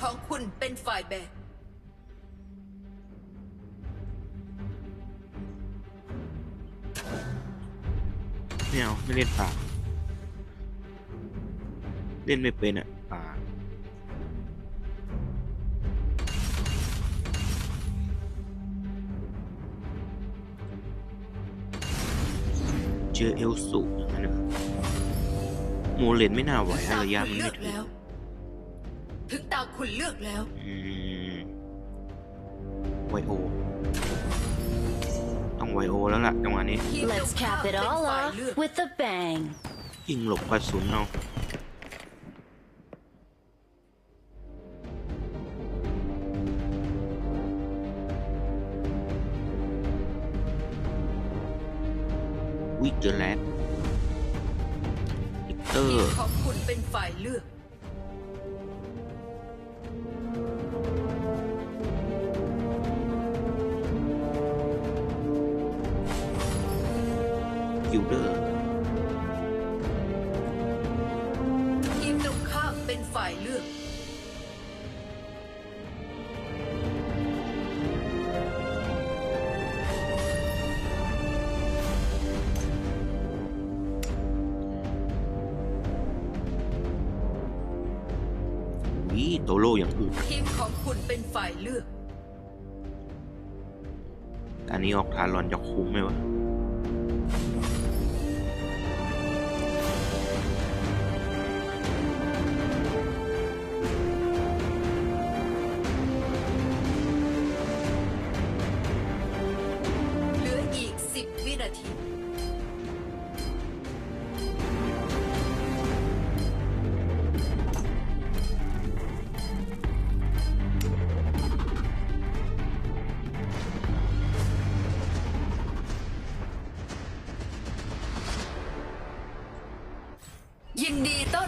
ของคุณเป็นฝ่ายแบกไม่เอาไม่เล่นป่า เล่นไม่เป็นอะป่าเจอเอลสุอย่างนั้นนะโมเลนไม่น่าไหวนะระยะมันไม่ถึง ถึงตาคุณเลือกแล้ว อืมไวโอ ต้องไวโอแล้วล่ะจังหวะนี้ ทีมตรง Let's ข้าม cap เป็ it น all ฝ่าย off เลือก with a bang. ยิงหลบกระสุนเอาวิเจอแลนด์ลิกเตอทีมร์ของคุณเป็นฝ่ายเลือก โตโร่อย่างอื่นทีมของคุณเป็นฝ่ายเลือก อันนี้ออกทารอนจะคุ้มไหมวะ อ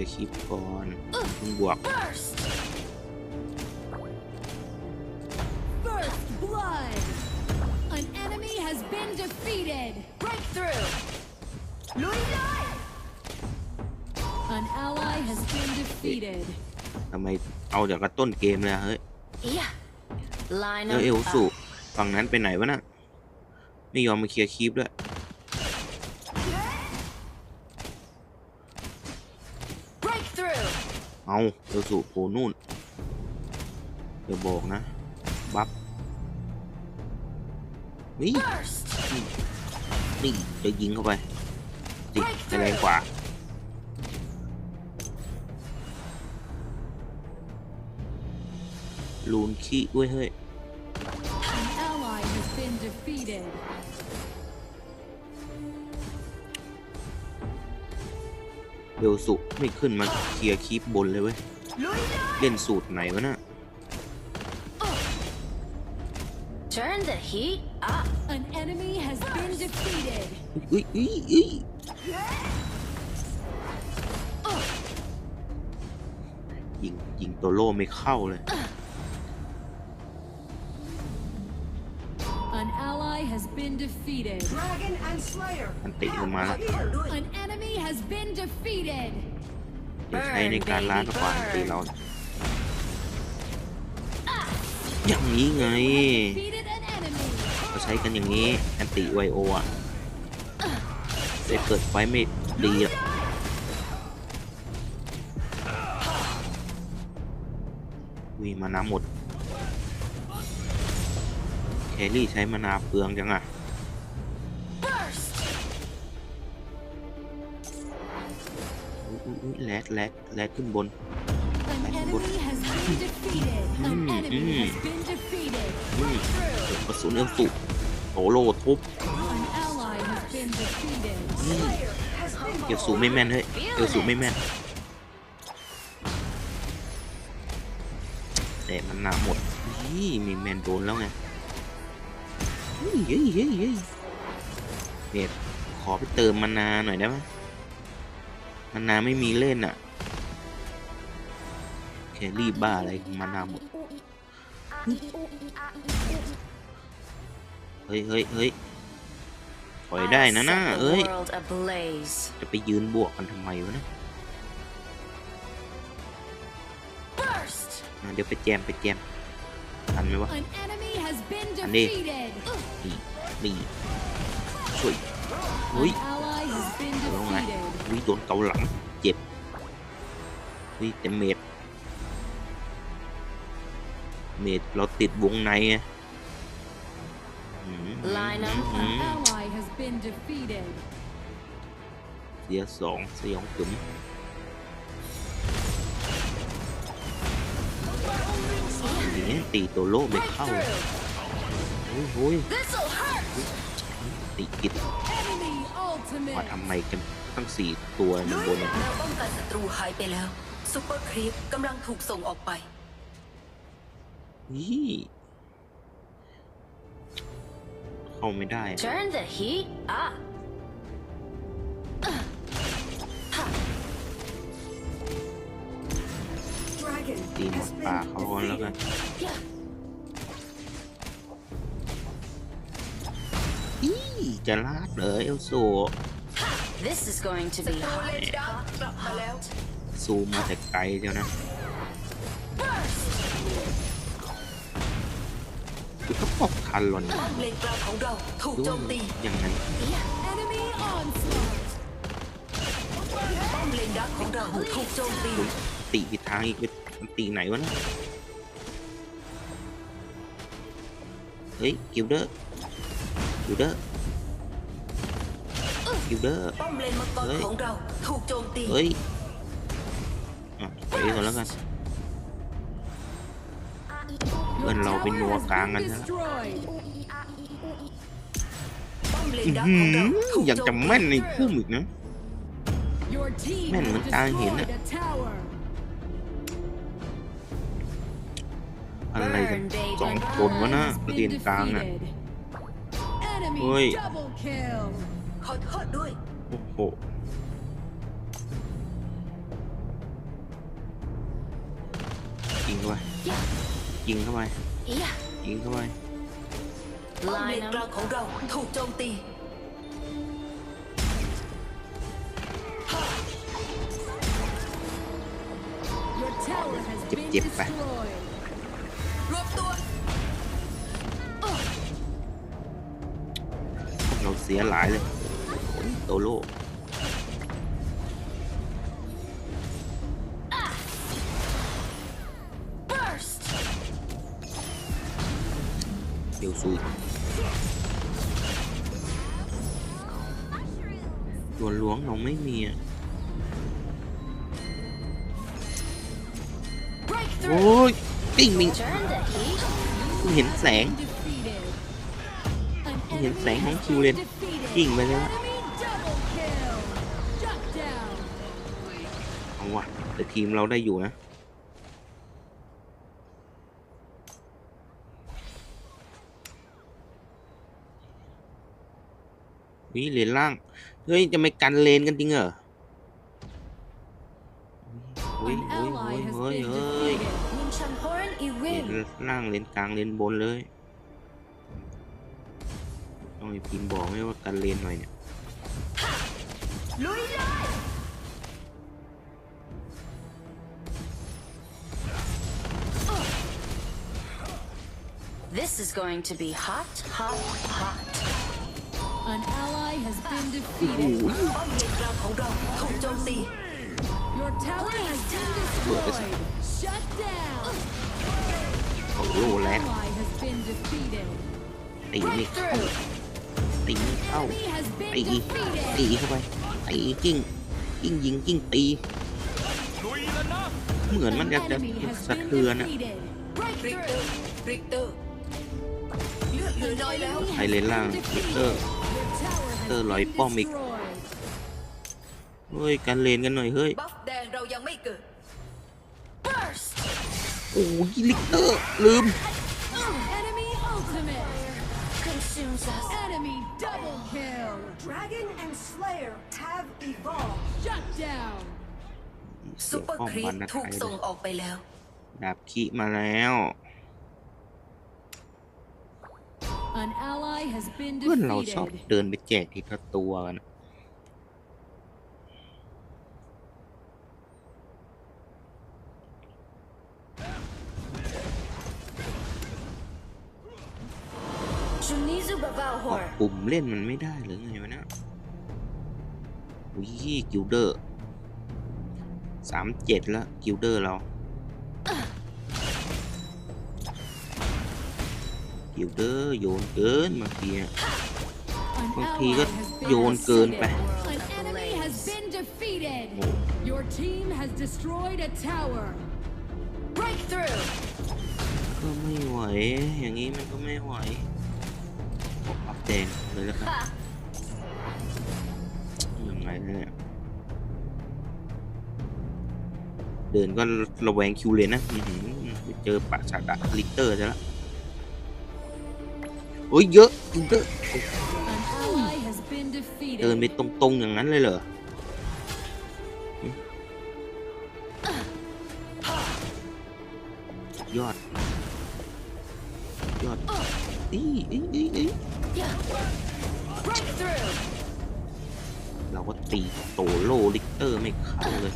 ลียร์คลิปก่อนมึงบวก Burst! First blood! An enemy has been defeated! Breakthrough! An ally has been defeated. ทำไมเอาจากกระต้นเกมเลยอะเฮ้ย Yeah. Line แล้วเอล them สุ up. ฝั่งนั้นไปไหนวะน่ะไม่ยอมมาเคลียร์คลิปด้วย Breakthrough! เอาเอลสุโผล่นู่นเดี๋ยวบอกนะ บัฟนี่นี่จะยิงเข้าไปจิให้แรงกว่าลูนขี้ด้วยเฮ้ย เอลสุไม่ขึ้นมาเคลียร์คลิปบนเลยเว้ย เล่นสูตรไหนวะน่ะ Turn the heat up. An enemy has been defeated. อุ้ยอุ้ยอุ้ยยิงยิงโตโร่ไม่เข้าเลย An ally has been defeated. อันติลงมาแล้ว An enemy has been defeated. จะใช้ในการล้างกว่าอันติเราอย่างนี้ไง Defeated an enemy. เราใช้กันอย่างนี้อันติไวโออะแต่เกิดไฟไม่ดีอะ วีมานาหมดแครี่ใช้มานาเปลืองจังอะ แลดแลกแลดขึ้นบนแลกขึ้นบนอืมอืมอืมกระสุนเอื้อมสุโหโลทุบเกี่ยวสูไม่แม่นเฮ้ยเกี่ยวสูไม่แม่นแต่มันหนาหมดนี่มีแมนโดนแล้วไงเฮ้ยเฮ้ยเฮ้ยเฮ้ยยขอไปเติมมานาหน่อยได้ไหม มานาไม่มีเล่นอะแครี่บ้าอะไรมานาหมด เฮ้ยเฮ้ยเฮ้ยถอยได้นะน่า Set the เอ้ย world ablaze. จะไปยืนบวกกันทำไมวะเนะ Burst! อะเดี๋ยวไปแจมไปแจมทันไหมวะ An enemy has been Andy. defeated. นี่นี่ช่วยเฮ้ย An ally has been เอาไง defeated. วิโดนเกาหลัง เจ็บวิแต่เมดเมดเราติดวงในไงอืม Line up. อืม An ally has been defeated. เสียสองสยองขึมนี่ตีตัวโลไม่ Break เข้า through! โอ้ยโอ้ย This'll hurt! ตีกิด Enemy มา ultimate. ทำไมกัน ตั้งสี่ตัวในบนแนวป้องกันศัตรูหายไปแล้วซูเปอร์ครีปกำลังถูกส่งออกไปนี่เข้าไม่ได้อะ Turn the heat up. ตีหมดป่าเขาก่อนแล้วกัน Yeah. อีจะลาดเลยเอลโซ This is going to be เล hot. นดาร์กกลับมาแล้วซูมมาแต่ไกลเจ้านะ Burst! คือก็ปอกทันหรอนป้อมเลนกลางของเราถูกดูโจมตียังไง Yeah. Enemy onslaught. ป้อมเลนดาร์กของเราถูกโจมตีอุ๊ยตีผิดทางอีกเป็นมันตีไหนวะนะเฮ้ยกิลเดอร์กิลเดอร์ิลเดอร์ป้อเลนมัเฮ้ยอะไปก่อนแล้วกันเพื่อนเราเป็นนัวกลางกันนะป้อืองเอยากจจะแม่นในคู่อีกนะ แม่นเหมือนตาเห็นอะอะไรกันสองคนวะนะปรีเนกลางอะเฮ้ย ขอโทษด้วย โอ้โหยิงเข้าไปยิงเข้าไป Yeah. ยิงเข้าไปป้อมเล Line นกลาง up. ของเราถูกโจมตี Your tower has Chụp been chụp vào. destroyed. รวบตัวเราเสียหลายเลย โอ้ยโตโล Burst! เดี๋ยวซุยตัวหลวงเราไม่มีอะ Break โอ้ through! ยกิ้งมิง Turn the heat. กูเห็นแสง Defeated. An กูเห็น enemy แสงของ has คิว been เลน defeated. กิ้งไปแล้ว ทีมเราได้อยู่นะวิเลนล่าง เฮ้ย จะไม่กันเลนกันจริงเหรอเฮ้ย An เฮ้ย ally เฮ้ย has เฮ้ย been เฮ้ย defeated. Winchamhorn เลน Iwin. ล่างเลนกลางเลนบนเลยต้องให้พิมพ์บอกไหมว่ากันเลนหน่อยเนี่ยลุยเลย This is going to be hot, hot, hot. An ally has been โอ้โห defeated. ป้อมเลนกลางของเราถูกโจมตี Your tower has been destroyed. Shut down. โอ้โหแรง Ally has been defeated. ตีไม่ Break เข้า through. ตีไม่เข้า Enemy has been ตีตี defeated. เข้าไปตีกิ้งกิ้งยิงกิ้งตีเหมือนมัน An จะจะ enemy has สะ been เทือนอะ defeated. ริกเตอเลนล่างลิเตอร์เตอร์ลอยป้อมอีกเฮ้ยกันเลนกันหน่อยเฮ้ยโอ้ยลิกเตอร์ลืมซุปเปอร์ป้อมครีวัปนถูกส่งออกไปแล้ว ดาบขี้มาแล้ว An ally has been เพื่อนเราชอบ defeated. เดินไปแจกทีละตัวกัน Shunizu กด Bavalhor. ปุ่มเล่นมันไม่ได้หรือไงวะเนะอุ้ยกิลเดอร์สามเจ็ดแล้วกิลเดอร์เรา กิลเดอร์โยนเกินบางทีอะ An บางที ally ก็ has been โยนเกินไป defeated. An enemy has been defeated. Your team has destroyed a tower. Breakthrough. ก็ไม่ไหว อย่างนี้มันก็ไม่ไหวขอปับแดงเลยแล้วกัน Ha. ยังไงเนี่ยเดินก็ระแวงคิวเลยนะอื้อหือไปเจอปะชาดะลิกเตอร์ซะแล้ว โอ้ยเยอะกิลเดอร์ An ally has been เดินไปตรงๆอย่างนั้นเลยเหรอยอด ยอดอีอีอีอีเราก็ตีโตโลลิกเตอร์ไม่เข้าเลย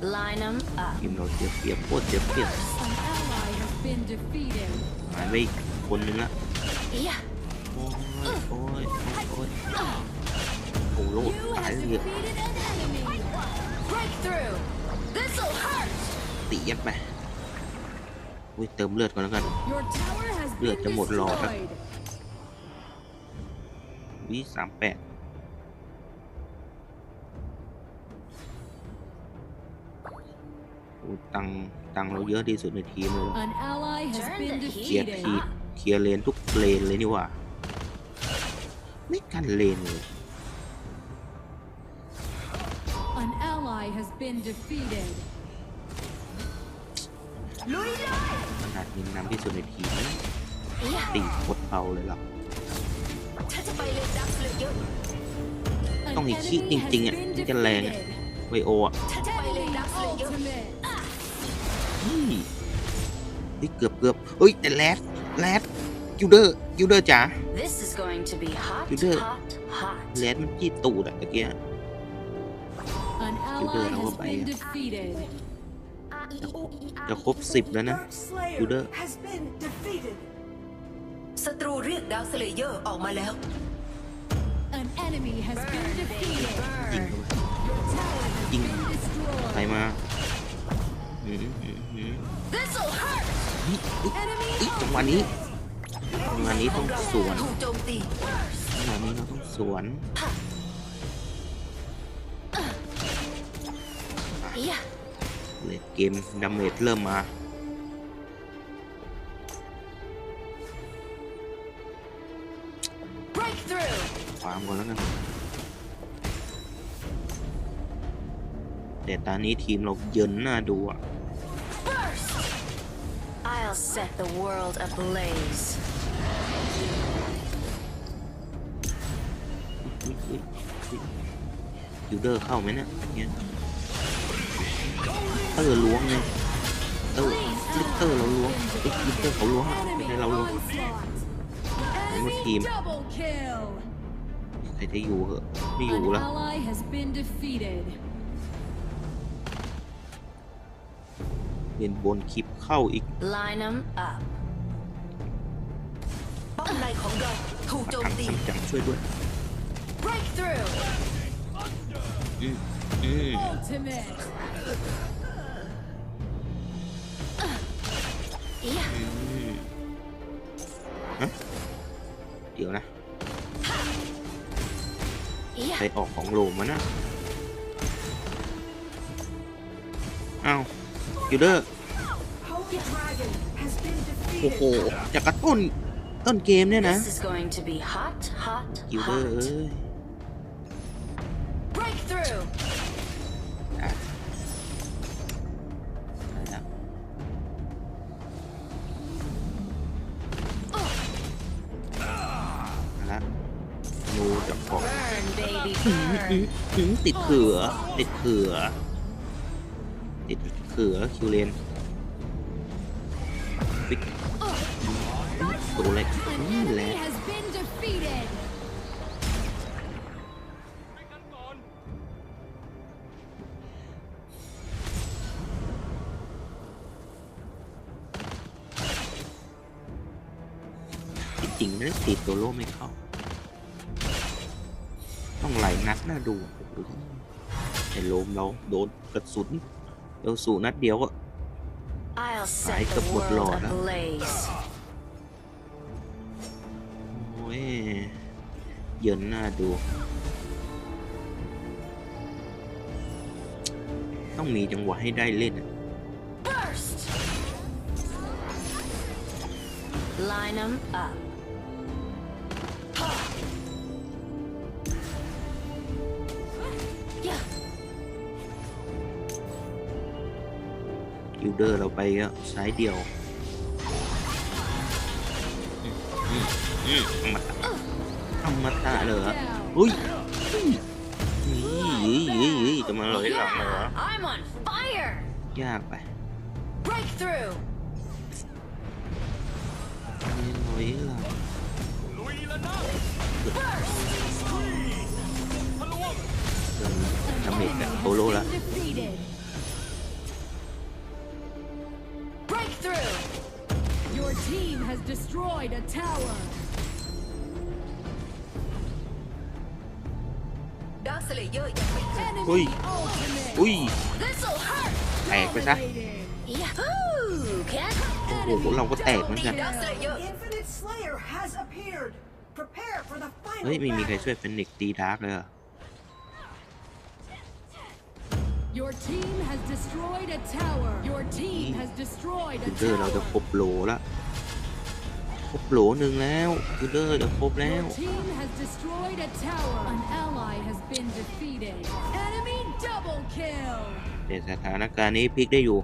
Line them up. ทีมเราเสียเปรียบโคตรเสียเปรียบ An ally has been defeated. หายไปอีกคนนึงละ Yeah. โอ้ยโอ้ยโอ้ยโอ้โล You ตาย have เลย defeated an enemy. Breakthrough. This'll hurt. ตียัดไปอุ้ยเติมเลือดก่อนแล้วกัน Your tower has เลือด been จะหมดหลอดแล้ว destroyed. วิสามแปด ตังค์ตังค์เราเยอะที่สุดในทีมเลย An ally has Turn been the เคลียร์ defeated. ทีเคลียร์เลนทุกเลนเลยนี่หว่าไม่กันเลนเลย An ally has been defeated. ขนาดยิงนำที่สุดในทีมนะ Yeah. ตีโคตรเบาเลยหรอถ้าจะไปเลนดักเลยเยอะ An ต้องมีขี้ enemy จริง has ๆอะ been ถึงจะแรงอะ defeated. ไวโออะถ้าจะไปเลน Enemy ดักเลยเยอะ ultimate. เฮ้ยเฮ้ยเกือบเกือบเฮ้ยแต่แรดแรดกิลเดอร์กิลเดอร์จ๋า This is going to be hot, You did. hot, hot. แรดมันจี้ตูดอะตะเกีย An You did ally it has all by been you. defeated. จะครบสิบแล้วนะ Dark Slayer Judah. has been defeated. ศัตรูเรียกดาวสเลเยอร์ออกมาแล้ว จังหวะนี้จังหวะนี้ต้องสวนจังหวะนี้เราต้องสวนเลดเกมดาเมจเริ่มมา Breakthrough. ฟามก่อนแล้วกันแต่ตอนนี้ทีมเราเยินหน้าดูอะ set the world ablaze. ยูเดอร์เข้าไหมเนี่ยเนี่ยเตอร์ล้วงไงเตอร์ลิกเตอร์เราล้วงเอ้ยลิกเตอร์เขาล้วงอะไม่ Enemy ใช่เราล้วง onslaught. Enemy Enemy team. double kill. ใครจะอยู่เหอะไม่อยู่ An แล้ว ally has been defeated. เรียนบนคลิป เข้าอีก Line them up. ป้อมในของเราถูกโจมทางตี ทำจังช่วยด้วย Breakthrough. อืมอืม Ultimate. Yeah. อืมฮะเดี๋ยวนะใคร Yeah. ออกของโลมานะอ้าวยูเดอร์ โอ้โห defeated. จากกระต้นต้นเกมเนี่ยนะ This is going to be hot, hot, ยูเดอร์ hot. เอ้ย Breakthrough. ได้ได้แล้วมาละนูจะขอ Burn, baby, อื้อ burn. หือติดเขือ ติดเขือ ติดเขือคิวเลนฟิก ตัวเล็ก An อื้อ enemy แหลก has been defeated. ที่จริงนะติดตัวโล่ไม่เข้า ต้องไหลนัดหน้าดูโอ้โหไอ้โลมเราโดนกระสุนเอลสูนัดเดียวก็ I'll Ay, set the kaput world lord, ah. ablaze. โอ้ยเหยินหน้าดู ต้องมีจังหวะให้ได้เล่นอะ Burst. Line them up. Yeah. กิลเดอร์เราไปก็ซ้ายเดียวอืมอื มอืมอมตะอมตะเหรอ Down. อุ้ยนี่ยี่ยี่จะมาหลอยหลังเหรอ Yeah, I'm on fire. ยากไป Breakthrough. ไม่หลอยหลัง Burst. เดิน An ดาเมจ enemy แบบ has โตโลละ been defeated. Breakthrough. Your team has destroyed a tower. อร์ยังไม่เกิด Enemy Ui. ultimate. อุ้ย This'll hurt. แตกไปซะ Dominating. Yahoo! Can't โอ้โห เราก็แตกเหมือนกันดาร์คสเลเยอร์ Infinite Slayer has appeared. Prepare for the final เฮ้ยไม่มีใคร battle. ช่วยเป็นเด็กตีดาร์กเลยเหรอ Your team has destroyed a tower. Your team has destroyed กิ a ลเดอร์เราจะ tower. ครบโหลละ ครบโหลหนึ่งแล้วกิลเดอร์จะครบแล้ว Your team has destroyed a tower. An ally has been defeated. Enemy double kill. แต่สถานการณ์นี้พลิกได้อยู่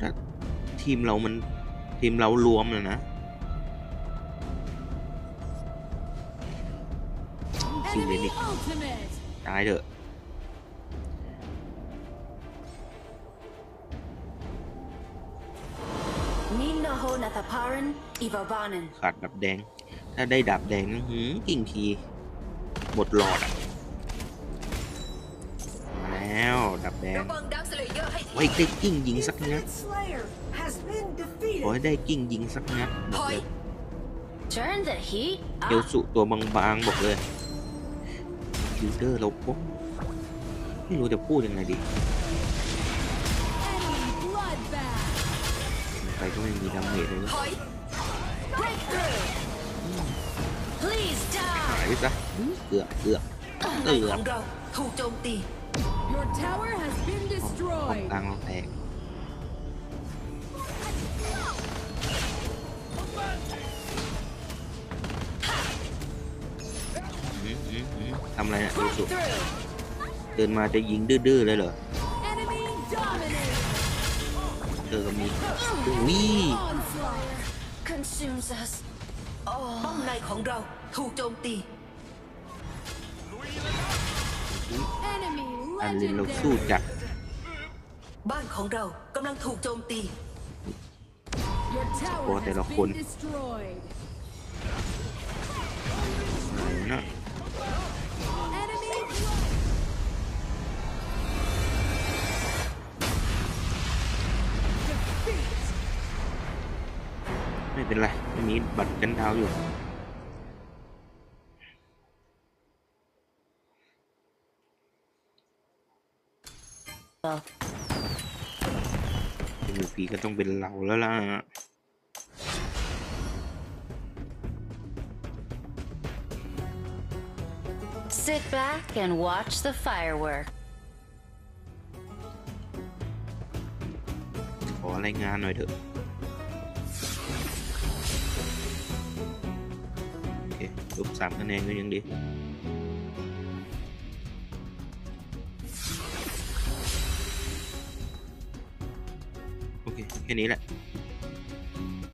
ถ้าทีมเรามันทีมเรารวมเลยนะคิวเลน Enemy อีก ultimate. ตายเถอะ ขาดดับแดง ถ้าได้ดับแดงนะหืมกิ่งทีหมดหลอดอะมาแล้วดับแดงระวังดาร์คสเลเยอร์ให้ทีไว้ได้กิ้งยิงสักนัด Infinite Slayer has been ขอให้ defeated. ได้กิ้งยิงสักนัดบถอกอยเลย Turn the heat เอล up. สุตัวบางๆบอกเลยคิวเดอร์เราปุ๊บไม่รู้จะพูดยังไงดี ก็ไม่มีดาเมจเลยนะถอย Breakthrough. Please หา die. ยไปซะเกือบเกือบป้อมในเกืขออบงเราถูกโจมตี Your tower has been ของ destroyed. กลางเราแตกอืมอืมอืมทำอะไรเนี่ยดูสุ Breakthrough. เดินมาจะยิงดื้อๆเลยเหรอ เจอกับมีอุ้ย Onslaught. Consumes us. ป้อมในของเราถูกโจมตี Enemy อันลินเราสู้ legendary. จัดบ้านของเรากำลังถูกโจมตี Your tower Ủa, has đây là been khuôn. destroyed. ไหนนะ ไม่เป็นไรไม่มีบัตรกันดาวอยู่ MVP ก็ต้องเป็นเราแล้วล่ะ Sit back and watch the firework. ขอรายงานหน่อยเถอะ ลบสามคะแนนก็ยังดีโอเค แค่นี้แหละ